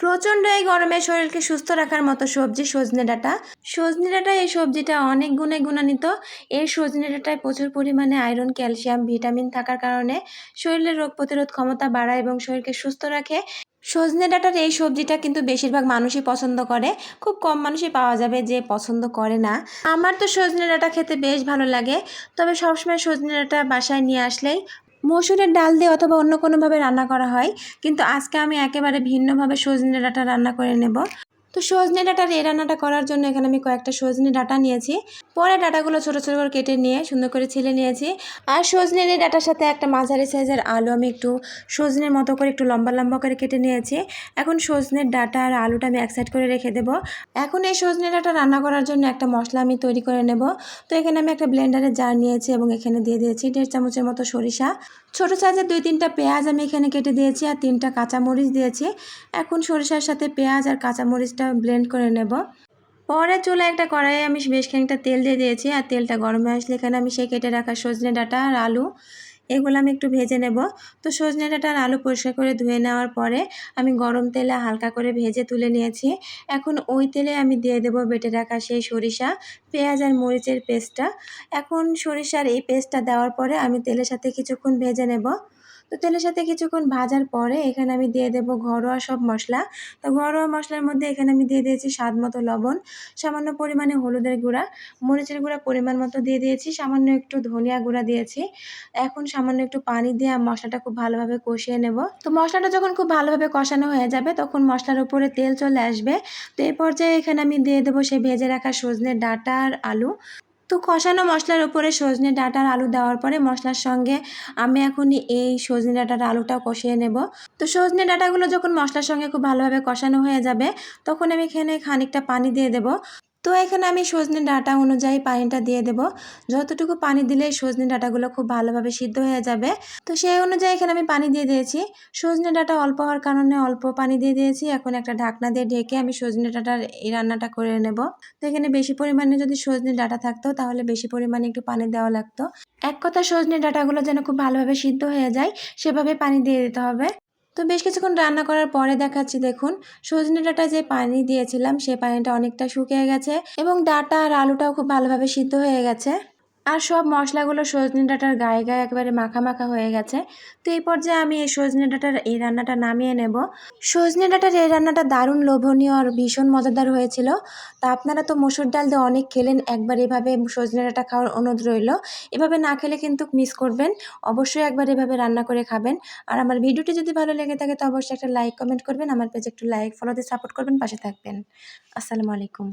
প্রচণ্ড এই গরমে শরীরকে সুস্থ রাখার মতো সবজি, সজনে ডাঁটা। সজনে ডাঁটা এই সবজিটা অনেক গুণে গুণান্বিত। এই সজনে ডাঁটায় প্রচুর পরিমাণে আয়রন ক্যালসিয়াম ভিটামিন থাকার কারণে শরীরের রোগ প্রতিরোধ ক্ষমতা বাড়ায় এবং শরীরকে সুস্থ রাখে। সজনে ডাঁটার এই সবজিটা কিন্তু বেশিরভাগ মানুষই পছন্দ করে। খুব কম মানুষই পাওয়া যাবে যে পছন্দ করে না। আমার তো সজনে ডাঁটা খেতে বেশ ভালো লাগে। তবে সবসময় সজনে ডাঁটা বাসায় নিয়ে আসলেই মসুরের ডাল দিয়ে অথবা অন্য কোনোভাবে রান্না করা হয়, কিন্তু আজকে আমি একেবারে ভিন্নভাবে সজনে ডাঁটা রান্না করে নেব। তো সজনে ডাঁটার এই রান্নাটা করার জন্য এখানে আমি কয়েকটা সজনে ডাটা নিয়েছি। পরে ডাটাগুলো ছোটো ছোটো করে কেটে নিয়ে সুন্দর করে ছিলে নিয়েছি। আর সজনের ডাঁটার সাথে একটা মাঝারি সাইজের আলু আমি একটু সজনের মতো করে একটু লম্বা লম্বা করে কেটে নিয়েছি। এখন সজনের ডাটা আর আলুটা আমি এক সাইড করে রেখে দেবো। এখন এই সজনে ডাটা রান্না করার জন্য একটা মশলা আমি তৈরি করে নেব। তো এখানে আমি একটা ব্লেন্ডারের জার নিয়েছি এবং এখানে দিয়ে দিয়েছি দেড় চামচের মতো সরিষা। ছোটো সাইজের দুই তিনটা পেঁয়াজ আমি এখানে কেটে দিয়েছি আর তিনটা কাঁচামরিচ দিয়েছি। এখন সরিষার সাথে পেঁয়াজ আর কাঁচামরিচটা ব্লেন্ড করে নেব। পরে চুলা একটা কড়াইয়ে আমি বেশ খানিকটা তেল দিয়ে দিয়েছি আর তেলটা গরমে আসলে এখানে আমি সেই কেটে রাখা সজনে ডাঁটা আর আলু এগুলো আমি একটু ভেজে নেব। তো সজনে ডাঁটা আর আলু পরিষ্কার করে ধুয়ে নেওয়ার পরে আমি গরম তেলে হালকা করে ভেজে তুলে নিয়েছি। এখন ওই তেলে আমি দিয়ে দেব বেটে রাখা সেই সরিষা, পেঁয়াজ আর মরিচের পেস্টটা। এখন সরিষার এই পেস্টটা দেওয়ার পরে আমি তেলের সাথে কিছুক্ষণ ভেজে নেব। তো তেলের সাথে কিছুক্ষণ ভাজার পরে এখানে আমি দিয়ে দেবো ঘরোয়া সব মশলা। তো ঘরোয়া মশলার মধ্যে এখানে আমি দিয়ে দিয়েছি স্বাদ মতো লবণ, সামান্য পরিমাণে হলুদের গুঁড়া, মরিচের গুঁড়া পরিমাণ মতো দিয়ে দিয়েছি, সামান্য একটু ধনিয়া গুঁড়া দিয়েছি। এখন সামান্য একটু পানি দিয়ে মশলাটা খুব ভালোভাবে কষিয়ে নেব। তো মশলাটা যখন খুব ভালোভাবে কষানো হয়ে যাবে, তখন মশলার উপরে তেল চলে আসবে। তো এই পর্যায়ে এখানে আমি দিয়ে দেবো সেই ভেজে রাখা সজনে ডাঁটা আর আলু। তো কষানো মশলার উপরে সজনে ডাঁটার আলু দেওয়ার পরে মশলার সঙ্গে আমি এখন এই সজনে ডাঁটার আলুটাও কষিয়ে নেব। তো সজনে ডাঁটাগুলো যখন মশলার সঙ্গে খুব ভালোভাবে কষানো হয়ে যাবে, তখন আমি এখানে খানিকটা পানি দিয়ে দেব। তো এখানে আমি সজনে ডাটা অনুযায়ী পানিটা দিয়ে দেব। যতটুকু পানি দিলে সজনে ডাটাগুলো খুব ভালোভাবে সিদ্ধ হয়ে যাবে। তো সেই অনুযায়ী এখানে আমি পানি দিয়ে দিয়েছি। সজনে ডাটা অল্প হওয়ার কারণে অল্প পানি দিয়ে দিয়েছি। এখন একটা ঢাকনা দিয়ে ঢেকে আমি সজনে ডাঁটার এই রান্নাটা করে নেব। তো এখানে বেশি পরিমাণে যদি সজনে ডাটা থাকতো, তাহলে বেশি পরিমাণে একটু পানি দেওয়া লাগতো। এক কথা সজনে ডাটাগুলো যেন খুব ভালোভাবে সিদ্ধ হয়ে যায়, সেভাবে পানি দিয়ে দিতে হবে। তো বেশ কিছুক্ষণ রান্না করার পরে দেখাচ্ছি, দেখুন। সজনে ডাটা যে পানি দিয়েছিলাম, সে পানিটা অনেকটা শুকিয়ে গেছে এবং ডাটা আর আলুটাও খুব ভালোভাবে সিদ্ধ হয়ে গেছে। আর সব মশলাগুলো সজনে ডাঁটার গায়ে গায়ে একেবারে মাখা মাখা হয়ে গেছে। তো এই পর্যায়ে আমি এই সজনে ডাঁটার এই রান্নাটা নামিয়ে নেব। সজনে ডাঁটার এই রান্নাটা দারুণ লোভনীয় আর ভীষণ মজাদার হয়েছিল। তা আপনারা তো মসুর ডাল দিয়ে অনেক খেলেন, একবার এভাবে সজনে ডাঁটা খাওয়ার অনুরোধ রইল। এভাবে না খেলে কিন্তু মিস করবেন, অবশ্যই একবার এভাবে রান্না করে খাবেন। আর আমার ভিডিওটি যদি ভালো লেগে থাকে তো অবশ্যই একটা লাইক কমেন্ট করবেন। আমার পেজে একটু লাইক ফলো দিয়ে সাপোর্ট করবেন, পাশে থাকবেন। আসসালামু আলাইকুম।